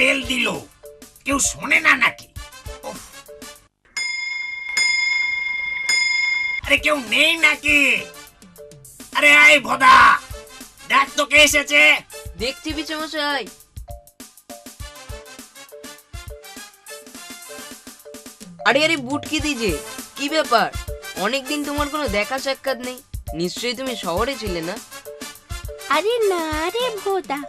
Bell দিল? কেউ শোনে না নাকি? আরে কেউ নেই নাকি? আরে আয় ভদা দেখ তো কে এসেছে। দেখছি পিছমশাই আরে আরে বুটকি দিজে কি ব্যাপার? অনেকদিন তোমার কোনো দেখা সাক্ষাৎ নেই। নিশ্চয়ই তুমি শহরে ছিলে না? আরে না রে ভোদা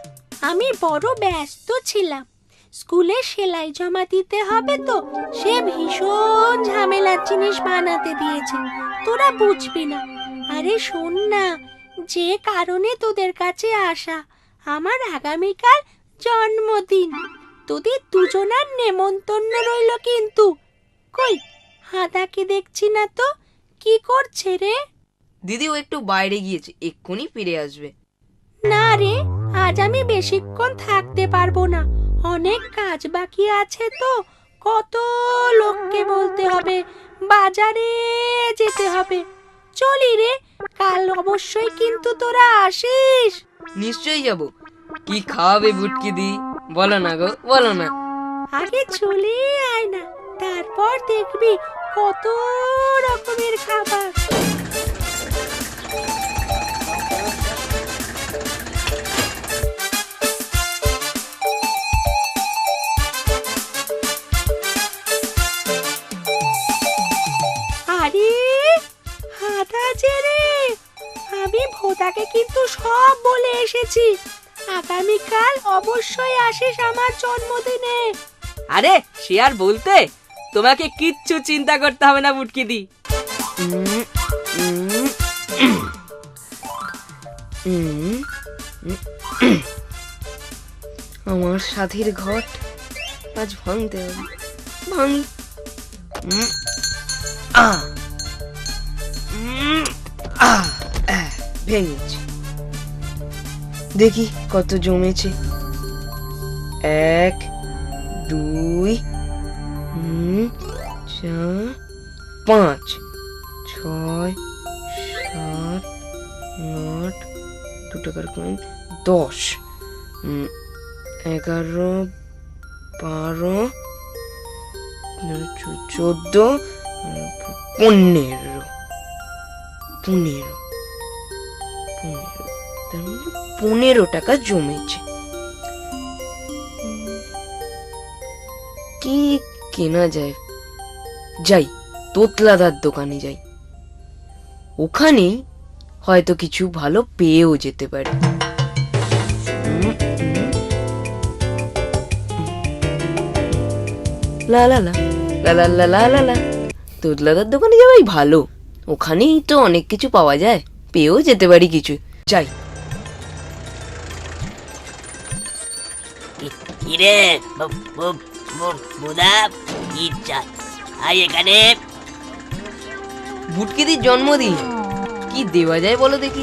আমি বড় ব্যস্ত ছিলাম। স্কুলে সেলাই জমা দিতে হবে তো সে ভীষণ ঝামেলার জিনিস বানাতে দিয়েছে। তোরা বুঝবি না। আরে শোন না যে কারণে তোদের কাছে আসা আমার আগামীকাল জন্মদিন। তোদের দুজনার নেমন্তন্ন রইল কিন্তু। কই হাদাকে দেখছি না তো কি করছে রে? দিদি ও একটু বাইরে গিয়েছে এক্ষুনি ফিরে আসবে। না রে আজ আমি বেশিক্ষণ থাকতে পারব না। অনেক কাজ বাকি আছে তো। কত লোককে বলতে হবে বাজারে যেতে হবে। চলি রে কাল অবশ্যই কিন্তু তোরা আসিস। নিশ্চয়ই যাব। কি খাওয়াবে বুটকি দি? বলো না গো বলো না। আগে চলে আয় না তারপর দেখবি কত রকমের খাবার। আরে যে রে আমি ভোদাকে কিন্তু সব বলে এসেছি। আগামীকাল অবশ্যই আসিস আমার জন্মদিনে। আরে সে আর বলতে? তোমাকে কিচ্ছু চিন্তা করতে হবে না বুটকি দি। আমার সাথীর ঘট আজ ভাঙতে হবে। ভাঙি। আহ, ভেঙেছি। দেখি কত জমেছে। এক, দুই চার, পাঁচ, ছয়, সাত, আট দু টাকার কয়েন দশ। এগারো, বারো চোদ্দ পনেরো। পনেরো। পনেরো। তার মানে পনেরো টাকা জমেছে। কি কেনা যায়? যাই, তোতলাদার দোকানে যাই। ওখানে হয়তো কিছু ভালো পেয়েও যেতে পারি। লা লা লা। লা লা লা লা লা তোতলাদার দোকানে যাওয়াই ভালো। ওখানেই তো অনেক কিছু পাওয়া যায়। পেয়েও যেতে পারি কিছু। যাই। কিরে বুদা ইচ্ছা আয় এখানে। বুটকিদির জন্মদিন। কি দেওয়া যায় বলো দেখি।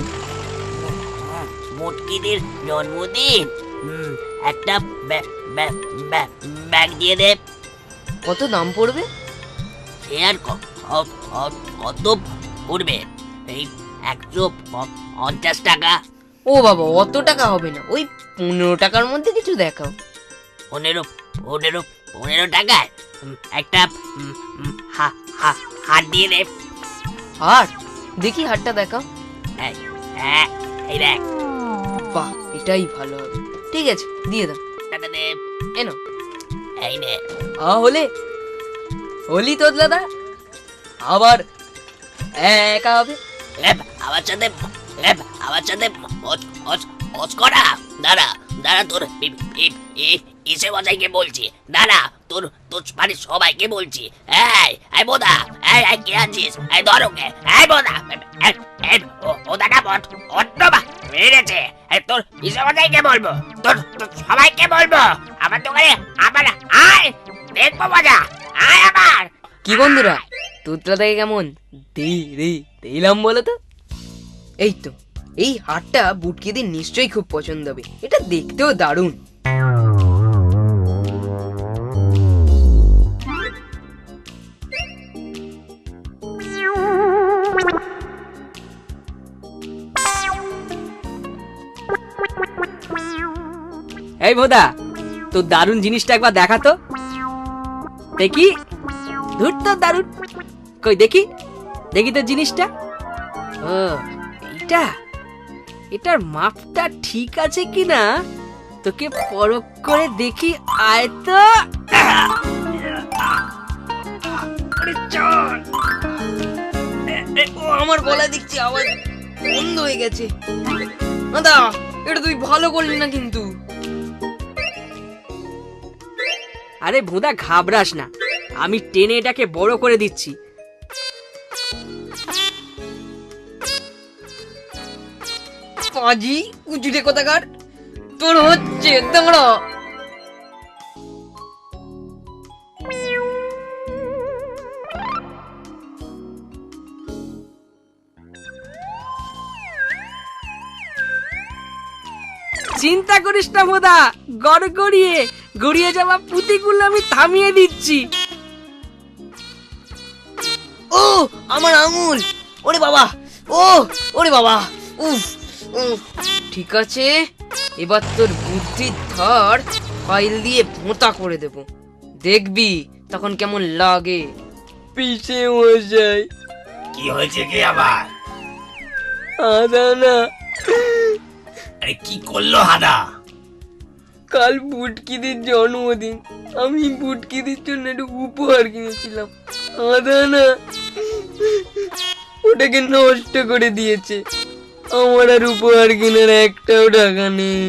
মুটকিদের জন্মদিন? হুম, একটা ব্যা- ব্যা- ব্যা- ব্যাগ দিয়ে দে। কত দাম পড়বে? সে আর ক- ক- ক- কত পড়বে? এই একশো পঞ্চাশ টাকা। ও বাবা অত টাকা হবে না। ওই পনেরো টাকার মধ্যে কিছু দেখাও। পনেরো পনেরো পনেরো টাকায়? একটা হুম, হুম, হা- হা- হাত দিয়ে দে। হার দেখি হারটা দেখাও। হ্যাঁ এই দেখ। বাহ এটাই ভালো হবে। ঠিক আছে দিয়ে দাও। টাকা দে। এনো এই নে। হলে? হলি তো দাদা? আবার একা হবে আমার আমার করা। দাঁড়া দাঁড়া তোর মজাইকে বলছি। দাঁড়া, তোর তোর বাড়ির সবাইকে বলছি। এই এই বোদা, এই এই, কে আছিস? এই এই বোদা বট অন্য বা মেরেছে। এই তোর মজাইকে বলব, তোর তোর সবাইকে বলব। আমার দোকানে আমার আয়, দেখব আয় আমার কি বন্ধুরা? তুতলা থেকে কেমন? দিলাম বলো তো। এই তো, এই হারটা বুটকিদের নিশ্চয়ই খুব পছন্দ হবে। এটা দেখতেও দারুণ। এই ভোদা তো দারুণ জিনিসটা একবার দেখাতো দেখি। ধুর তো দারুণ। কই দেখি? দেখি তো জিনিসটা। ও এইটা? এটার মাপটা ঠিক আছে কি না তোকে পরখ করে দেখি আয় তো। ও আমার গলা দেখছি আওয়াজ বন্ধ হয়ে গেছে। দাদা এটা তুই ভালো করলি না কিন্তু। আরে ভোদা ঘাবড়াস না। আমি টেনে এটাকে বড় করে দিচ্ছি। পাজি কুচুটে কোথাকার? তোর হচ্ছে দাঁড়া চিন্তা করিস না ভোদা গড় গড়িয়ে গড়িয়ে যাওয়া পুঁতিগুলো আমি থামিয়ে দিচ্ছি। ও, আমার আঙুল। ওরে বাবা, ও, ওরে বাবা, উফ। ঠিক আছে? এবার তোর বুদ্ধির ধর ফাইল দিয়ে ভোঁতা করে দেব। দেখবি তখন কেমন লাগে। পিছে মশাই কি হয়েছে কি আবার? আদা না। আরে কি করল হাদা? কাল বুটকিদের জন্মদিন। আমি বুটকিদের জন্য একটু উপহার কিনেছিলাম। আদা না। ওটাকে নষ্ট করে দিয়েছে। আমার আর উপহার কেনার একটাও টাকা নেই।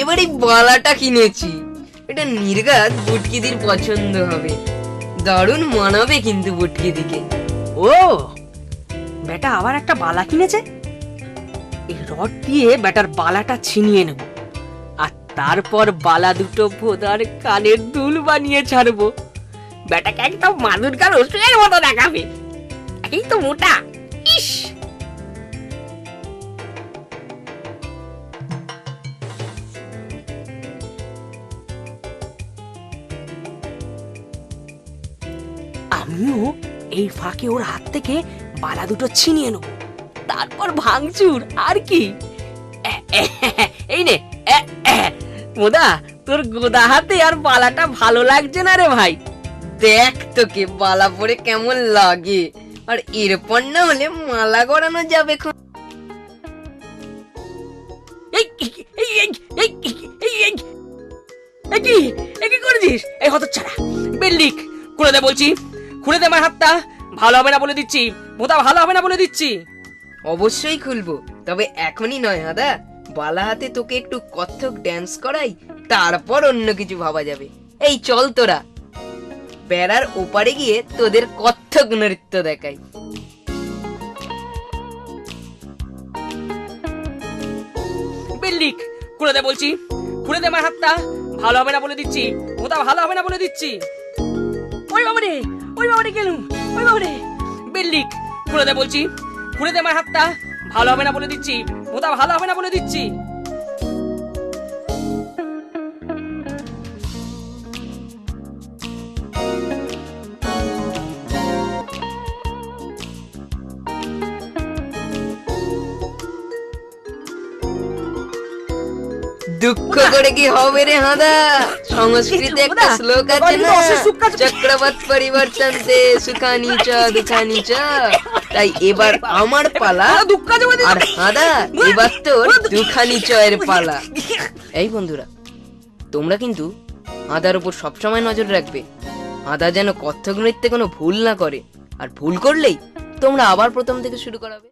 এবারে বালাটা কিনেছি। এটা নির্গাত বুটকিদির পছন্দ হবে। দারুণ মানাবে কিন্তু বুটকিদিকে। ও, বেটা আবার একটা বালা কিনেছে? এই রড দিয়ে বেটার বালাটা ছিনিয়ে নেব। আর তারপর বালা দুটো ভোদার কানের দুল বানিয়ে ছাড়বো। বেটাকে একদম মাদুরকার ওষুধের মতো দেখাবে। এই তো মোটা। ইস! আমিও এই ফাঁকে ওর হাত থেকে বালা দুটো ছিনিয়ে নেব। তারপর ভাঙচুর, আর কি? এই নে মোদা, তোর গোদা হাতে আর বালাটা ভালো লাগছে না রে ভাই। দেখ তোকে বালা পরে কেমন লাগে। আর এরপর না হলে মালা গড়ানো যাবে কি? করছিস? এই হতচ্ছাড়া। বেল্লিক করে দে বলছি। খুলে দে আমার হাতটা। ভালো হবে না বলে দিচ্ছি। মোদা ভালো হবে না বলে দিচ্ছি। অবশ্যই খুলবো। তবে এখনই নয় হাদা। বালা হাতে তোকে একটু কত্থক ড্যান্স করাই তারপর অন্য কিছু ভাবা যাবে। এই চল তোরা। বেড়ার ওপারে গিয়ে তোদের কত্থক নৃত্য দেখাই। বেল্লিক খুলে দে বলছি। খুলে দে আমার হাতটা। ভালো হবে না বলে দিচ্ছি। ওটা ভালো হবে না বলে দিচ্ছি। ওই বাবা রে ওই গেলুম। ওই বাবারে। বেল্লিক খুলে দে বলছি। খুলে দে আমার হাতটা। ভালো হবে না বলে দিচ্ছি। ওটা ভালো হবে না বলে দিচ্ছি। দুঃখ করে কি হবে রে হাদা? সংস্কৃতে একটা শ্লোক আছে না? চক্রবত পরিবর্তন তে সুখানি চ দুখানি চ। তাই এবার আমার পালা আর হাদা এবার তোর দুখানি চয়ের পালা। এই বন্ধুরা তোমরা কিন্তু হাদার উপর সবসময় নজর রাখবে। হাদা যেন কত্থক নৃত্যে কোনো ভুল না করে। আর ভুল করলেই তোমরা আবার প্রথম থেকে শুরু করাবে।